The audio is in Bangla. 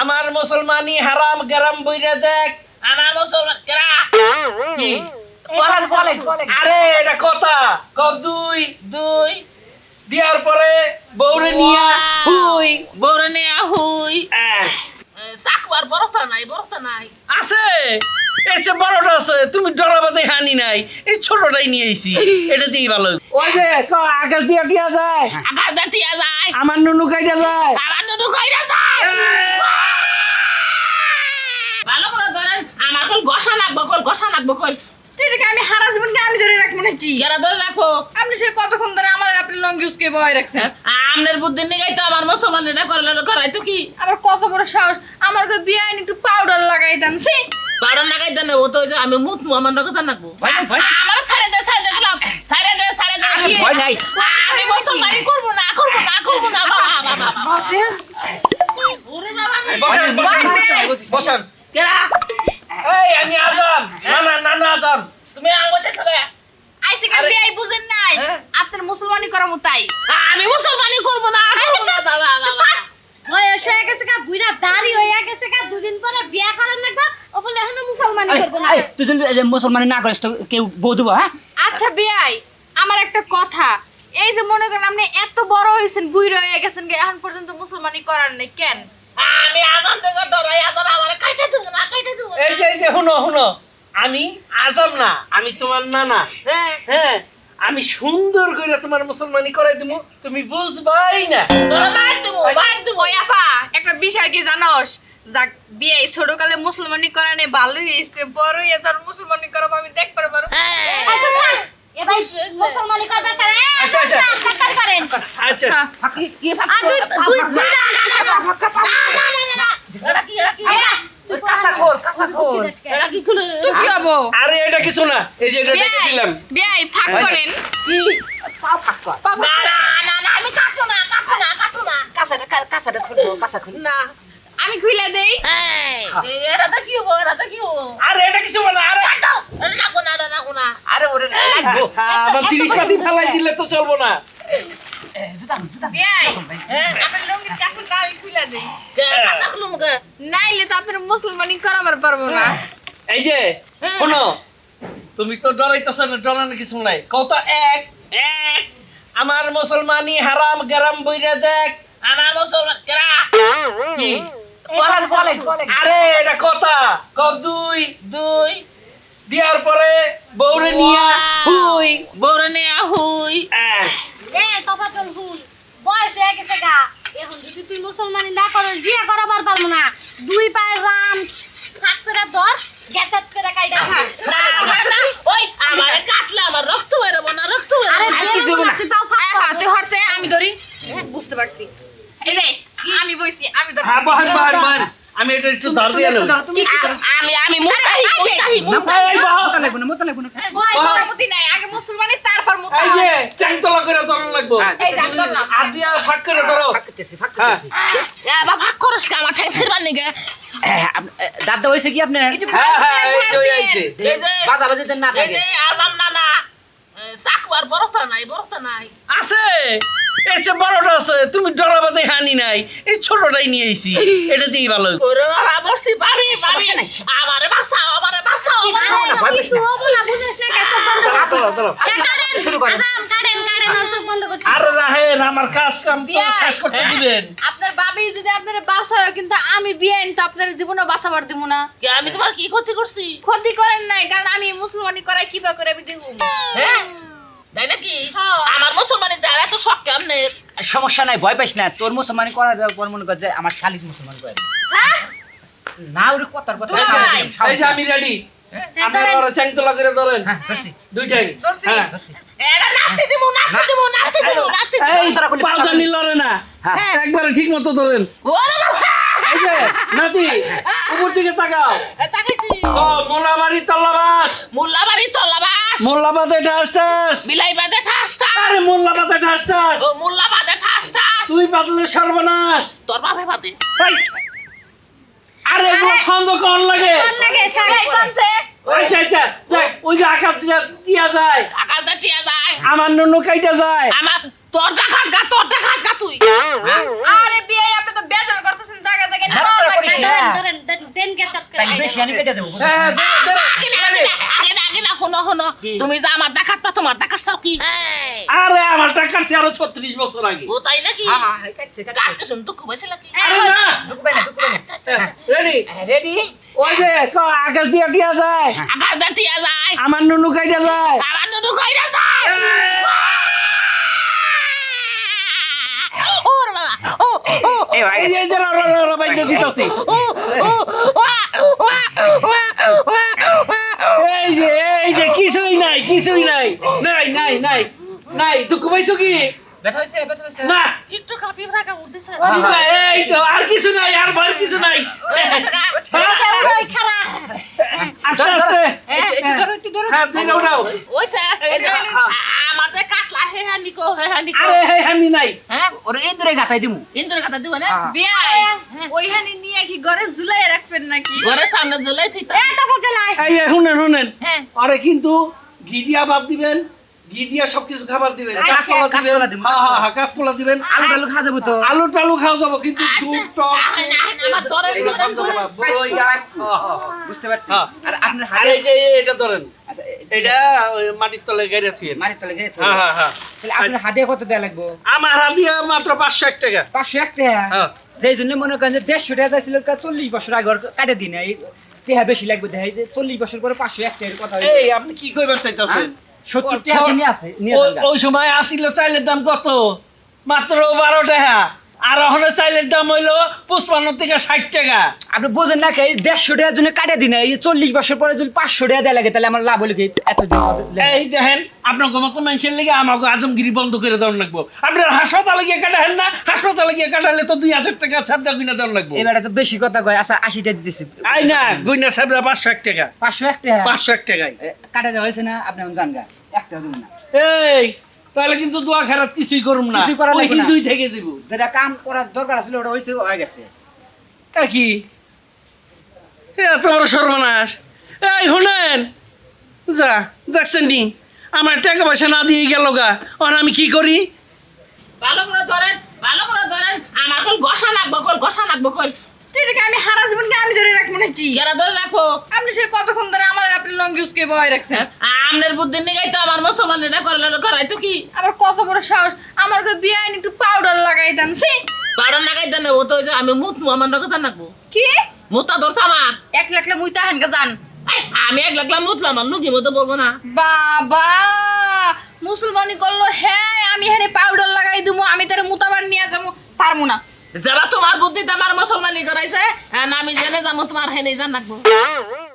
আমার মুসলমানি হারাম গরম বইরা দেখ। আমার মুসলমান কি? বলেন বলেন বলেন। আরে এটা কথা। কক দুই দুই। বিয়ার পরে বউরে নিয়া হুই। বড় নেয়া হুই। চাকুয়ার বড়টা নাই বড়টা নাই। আছে। এর চেয়ে বড়টা আছে। তুমি ডরাবাদে হানি নাই। এই ছোটটাই নিয়ে আইছি। এটা দিয়ে ভালো ওই যে ক আকাশ দিয়া দিয়া যায়? আকাশ দাঁতিয়া যায়। আমার নুনু কাইটা যায়? আমার নুনু কইরা যায় ভালো করে ধরেন আমার কল গসা নাকবো কল গসা নাকবো কল। সেটাকে আমি হারা জীবনকে আমি ধরে রাখব নাকি? এরা ধরে রাখো আপনি সে কতক্ষণ ধরে আমার আপনি লং ইউজকে ভয় রাখছেন? আমনের বুদ্ধি নিগাই তো আমার মুসলমান এটা করলে করাই তো কি? আবার কত বড় সাহস। আমার তো বিয়ে একটু পাউডার লাগাই দেন সি কারণ লাগাই দেন ও তো আমি মুত মু আমার নগদ নাকবো আমার ছাড়ে দে ছাড়ে দে গেলাম ছাড়ে দে ছাড়ে দে। ভয় নাই। আমি মুসলমানি করব না করব না করব না। বাবা বাবা বাবা। ওরে বাবা। রে। বসেন। বসেন। বসেন। কেরা? এই আমি আজাম না না না না আজাম তুমি আঙ্গুতে চলে আইসে কাল বিয়ে বুঝেন নাই। হ্যাঁ? আপনার মুসলমানি করা তাই। আমি মুসলমানি করব না করব না। বাবা বাবা বয়স হয়ে গেছে কা বুইরা দাড়ি হয়ে গেছে কা দুদিন পরে বিয়া করেন না ও বলে এখনও মুসলমান করবে না। তুই যদি মুসলমানি না করিস তো কেউ বউ দেবো হ্যাঁ? আচ্ছা বিয়াই আমার একটা কথা। এই যে মনে করেন আপনি এত বড় হয়েছেন বুইরা হয়ে গেছেন এখন পর্যন্ত মুসলমানি করার নেই কেন? আমি আজান ডরাই আজান আমার কাইটা দেবো না কাইটা দেবো শুনো শুনো আমি আজাম না আমি তোমার নানা। হ্যাঁ হ্যাঁ। আমি সুন্দর করে তোমার মুসলমানি করাই দিব তুমি বুঝবাই না। মার দেবো মার দেবো ওই আপা একটা বিষয় কি জানোস? যাক বিয়ে ছোটকালে মুসলমানি করা নেই ভালোই হয়েছে বড় হয়ে যার মুসলমানি করাবো আমি দেখ পারব। আচ্ছা মুসলমানি করবে তারা আচ্ছা, আচ্ছা। করেন। আচ্ছা। কি কি আর দুই দুই দুইটা এরা কি এরা কি কাঁচাখোর কাঁচাখোর এরা কি খুলে? তো কি হব? আরে এটা কিছু না। এই যে এটা ডেকে দিলাম। বিয়াই ফাঁক হ্যাঁ। করেন। কি পাও ফাক্কা না না না না আমি কাটো না কাটো না না। না। আমি খুলে দেই। এরা তো কি হব এরা তো কি হব? আরে এটা কিছু না আরে। কাটো। লাগবো না এটা না। আরে ওরে লাগবো। আমার জিনিসপাতি ফেলাই দিলে তো চলবো না। দেই কাঁচা খুলুম গে নাইলে তো আপনার মুসলমানি করাবার পারব না এই যে শোনো তুমি তো ডরাইতেছ না ডরানোর কিছু নাই কত এক এক আমার মুসলমানি হারাম গরম বইরা দেখ আমার মুসলমান কি বলেন বলেন বলেন আরে এটা কথা কক দুই দুই বিয়ার পরে বউরে নিয়া হুই বড় নেয়া হুই এ তফাতুল ফুল বয়স হয়ে গেছে গা। এখন যদি তুই মুসলমানি না করিস বিয়া করাবার পারব না। দুই পায়ের রাম করে ধর গেচাত করে না, ওই আমার কাটলে আমার রক্ত বেরোবো না রক্ত না। তুই পাও ফাঁক তুই হরছে আমি ধরি। বুঝতে পারছি। এই যে আমি বইছি আমি ধরি হ্যাঁ আমি এটা একটু ধর দিয়ে কি আমি আমি মুতাহি আরে, মুতাহি এই বহ। মতো লাগবো না মতো লাগবো না কয় বাহ। নাই? আগে মুসলমানি তারপর এই মুসলমান যে চ্যাংতলা করে ধরন লাগবো। এই যে আমি ধরলাম। আর দিয়া ফাঁক করে ধরো। ফাঁকতেছি হ্যাঁ। ফাঁকতেছি বাবা ভাগ করস কে? আমার ঠ্যাংসের বানি গে দাদা হয়েছে কি একটু হ্যাঁ হ্যাঁ এই যে ধার এই যে। দেন। এই যে বাজাবাজিতে না এই যে আজাম না না চাকু আর বড়টা নাই বড়টা নাই। আছে। এর চেয়ে বড়টা আছে তুমি হানি নাই এই ছোটটাই নিয়ে আইছি এটা দিয়ে ভালো ওরে বাবা বসি পাবি পাবি আমারে বাঁচাও আমারে বাঁচাও কিছু না, না, বন্ধ শুরু করেন। কাটেন, কাটেন, ওর চোখ বন্ধ করছিস। আর রাহেন আমার কাজ কাম তো শেষ করতে দিবেন। আপনার বাবি যদি আপনার বাঁচায় কিন্তু আমি বিয়ে তো আপনার বাঁচাবার দিব না। আমি তোমার কি ক্ষতি করছি? ক্ষতি করেন নাই কারণ আমি মুসলমানি করাই কিবা করে আমি দেখুন হ্যাঁ? তাই নাকি? হ্যাঁ। আমার মুসলমানের দ্বারা তো শখ কেমনে? সমস্যা নাই ভয় পাইস না। তোর মুসলমানি করা দেওয়ার পর মনে কর যে আমার শালিক মুসলমান করে হ্যাঁ? না ওর কথার কথা এই যে আমি রেডি হ্যাঁ, আপনারা ওরা চ্যাংতলা করে ধরেন। দুইটাই। এরা নাচতে দিব নাচতে দিব নাচতে দিব নাচতে এই পাউজানি লড়ে না। একবারে ঠিক মতো ধরেন। ওরে বাবা! এই যে নাতি উপর দিকে তাকাও। তাকাইছি। ও মোলাবাড়ি তল্লাবাস। মোল্লাবাড়ি তল্লাবাস। মোল্লাবাদে ঠাস ঠাস বিলাই বাদে ঠাস ঠাস আরে মোল্লাবাদে ঠাস ঠাস ও মোল্লা ঠাস ঠাস তুই বাদলে সর্বনাশ। তোর বাপে বাদে। আরে এগুলো ছন্দ কন লাগে। লাগে, থাক। এই কোনছে ওই যে যে, ওই যে আকাশ দিয়া দিয়া যায়। আকাশ দা টিয়া যায়। আমার নুনু কাইটা যায়। আমার তোরটা খাট গা তোরটা খাট গা তুই। আরে বিয়ে আপনি তো বেজাল করতেছেন জায়গা জায়গা হাতছাড়া করি, তাই বেশি আনি কেটে দেবো হ্যাঁ আগে না, আগে না, আগে না, আগে না, শোনো, শোনো। কি? তুমি যা আমার দেখাচ্ছ তোমার দেখাচ্ছ কি আরে আমার টাকা কাটছে আরও ছত্রিশ বছর আগে ও তাই নাকি হ্যাঁ হ্যাঁ কাটতে শুন আরে না ঢুকবে না ঢুকবে না রেডি রেডি ওই যে ক আকাশ দিয়া দিয়া যায় আকাশ দা টিয়া যায় আমার নুনু কাইটা যায় আমার নুনু কইরা যায় ও বাবা ও ও এই যে র, র, র, র, বাইন্দা দিতাছি এই যে এই যে কিছুই নাই কিছুই নাই নাই নাই নাই নাই দুঃখ পাইছো কি? না। একটু কাপি রাখা উঠতেছে। এই তো আর কিছু নাই আর ভয় কিছু নাই। আস্তে আস্তে। একটু ধরো একটু ধরো। হ্যাঁ তুই নাও নাও ওইছে এই যে, হ্যাঁ। আমার যে কাটলা হে হানিকো হে আরে হে হানি নাই। হ্যাঁ? ওরে এই গাতাই দিমু। ইন্দুর না? বিয়াই নিয়ে কি ঘরে ঝুলাই রাখবেন নাকি? সামনে ঝুলাই থিত এই শুনেন শুনেন। হ্যাঁ। আরে কিন্তু ঘি দিয়া ভাত দিবেন ঘি দিয়া সবকিছু খাবার দিবেন আচ্ছা, কাঁচকলা দিবেন হ্যাঁ হ্যাঁ হ্যাঁ কাঁচকলা। দিবেন। আলু টালু খাওয়া যাব তো? আলু টালু খাওয়া যাব কিন্তু দুধ টক। বুঝতে পারছি। আর আপনার হাতে এই যে এটা ধরেন। আচ্ছা এটা মাটির তলে হ্যাঁ হ্যাঁ হ্যাঁ তাহলে আপনার হাতে কত দেয়া লাগবো? আমার হাতিয়া মাত্র পাঁচশো এক টাকা। পাঁচশো এক টাকা। যেই জন্য মনে করেন যে দেড়শো টাকা চাইছিল কা চল্লিশ বছর আগে কাটে দিন। এই বেশি লাগবে দেখাই যে চল্লিশ বছর পরে পাঁচশো এক টাকার কথা। এই আপনি কি কইবার চাইতেছেন? হ্যাঁ? সত্তর টাকা আছে। ওই সময় আসিল চাইলের দাম কত মাত্র বারো টাকা আর ওখানে চাইলের দাম হইল পঁচপান্ন থেকে ষাট টাকা। আপনি বোঝেন না কি, দেড়শো টাকার জন্য কাটে দিন এই চল্লিশ বছর পরে যদি পাঁচশো টাকা দেয়া লাগে তাহলে আমার লাভ হলো কি? হবে। এই দেখেন আপনার মতো মানুষের লেগে আমাকে আজমগিরি বন্ধ করে দেওয়ার লাগবো। আপনার হাসপাতালে গিয়ে কাটাহেন না হাসপাতালে গিয়ে কাটালে তো দুই হাজার টাকা ছাপটা গুনে দেওয়ার লাগবো। এবারে তো বেশি কথা কয় আচ্ছা আশি টাকা দিতেছি। আই না গুইনা ছাপটা পাঁচশো এক টাকা। পাঁচশো এক টাকা? পাঁচশো এক টাকায়। কাটে দেওয়া হয়েছে না আপনি এখন জান গা একটা দিন না। এই তাহলে কিন্তু দোয়া খারাপ কিছুই করুম না। ওই লাগবে না। দুই থেকে দিব যেটা কাম করার দরকার ছিল ওটা হয়েছে হয়ে গেছে। তা কি? এত বড় সর্বনাশ। এই শুনেন। যা দেখছেন নি? আমার টাকা পয়সা না দিয়ে গেল গা। আর আমি কি করি? ভালো করে ধরেন ভালো করে ধরেন। আমার কল গসা নাকবো কল গসা নাকবো কল আমি হারা জীবনকে আমি ধরে রাখব নাকি? গেরা ধরে রাখো। আপনি সে কতক্ষণ ধরে আমার লং কে ভয় রাখছেন আমনের বুদ্ধি নিগাই তো আমার মুসলমান এটা করলে করাই তো কি? আবার কত বড় সাহস। আমার তো বিয়ে একটু পাউডার লাগাই দেন। সি পাউডার লাগাই দেন ও তো যে আমি মুত আমার কথা নাকবো কি? মুতা ধরছে আমার। এক লাখলে মুই তাহেন কে জান। আমি এক লাগলাম মুতলাম আর লুকি মতো বলব না। বাবা মুসলমানি করল হ্যাঁ আমি এখানে পাউডার লাগাই দিমু আমি তার মুতাবার নিয়ে যাব পারব না। যারা তোমার বুদ্ধিতে আমার মুসলমানি করাইছে হ্যাঁ আমি জেনে যাব তোমার হেনে জান রাখব।